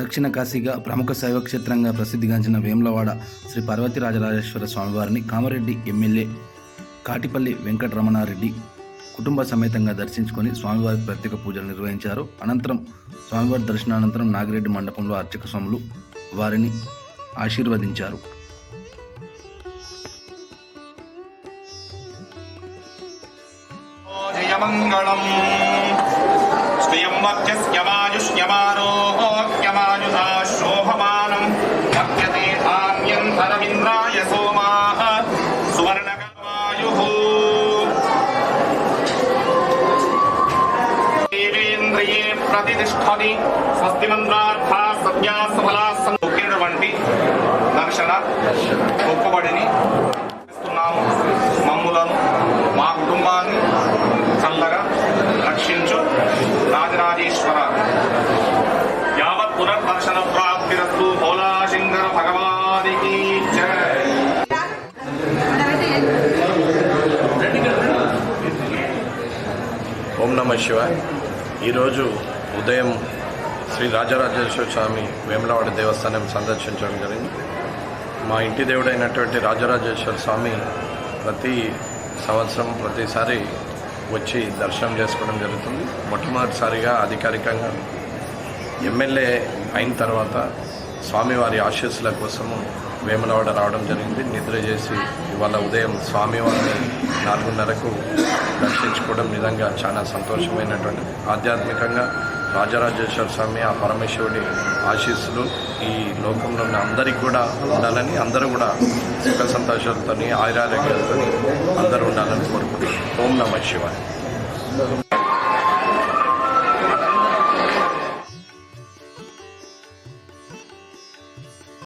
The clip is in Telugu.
దక్షిణ కాశీగా ప్రముఖ శైవక్షేత్రంగా ప్రసిద్ధిగాంచిన వేములవాడ శ్రీ పార్వతి రాజరాజేశ్వర స్వామివారిని కామారెడ్డి ఎమ్మెల్యే కాటిపల్లి వెంకటరమణారెడ్డి కుటుంబ సమేతంగా దర్శించుకొని స్వామివారికి ప్రత్యేక పూజలు నిర్వహించారు. అనంతరం స్వామివారి దర్శనానంతరం నాగిరెడ్డి మండపంలో అర్చక స్వాములు వారిని ఆశీర్వదించారు. జయమంగళం. శ్రియమ్మధ్యస్యమాయుష్యమారోగ్యమాయుధా దేవేంద్రియే ప్రతిష్టని స్వస్తి మంత్రార్థ సత్యా సఫలా వంటి దర్శన గొప్పబడిని ఇస్తున్నాము మమ్ములను మా కుటుంబాన్ని చల్లగా రక్షించు రాజరాజేశ్వర. యావత్ పునర్దర్శన ప్రాప్తిరస్తు భోలాశంకర భగవానికి ఓం నమ శివాయ్. ఈరోజు ఉదయం శ్రీ రాజరాజేశ్వర స్వామి వేములవాడ దేవస్థానం సందర్శించడం జరిగింది. మా ఇంటి దేవుడైనటువంటి రాజరాజేశ్వర స్వామి ప్రతి సంవత్సరం ప్రతిసారి వచ్చి దర్శనం చేసుకోవడం జరుగుతుంది. మొట్టమొదటిసారిగా అధికారికంగా ఎమ్మెల్యే అయిన తర్వాత స్వామివారి ఆశీస్సుల కోసము వేములవాడ రావడం జరిగింది. నిద్ర చేసి ఇవాళ ఉదయం స్వామివారిని నాలుగున్నరకు దర్శించుకోవడం నిజంగా చాలా సంతోషమైనటువంటి ఆధ్యాత్మికంగా రాజరాజేశ్వర స్వామి ఆ పరమేశ్వరుడి ఆశీస్సులు ఈ లోకంలో ఉన్న అందరికీ కూడా ఉండాలని అందరూ కూడా సుఖ సంతోషాలతో ఆయురారోగ్యాలతో అందరూ ఉండాలని కోరుకుంటున్నాను ఓం నమ శివాయ.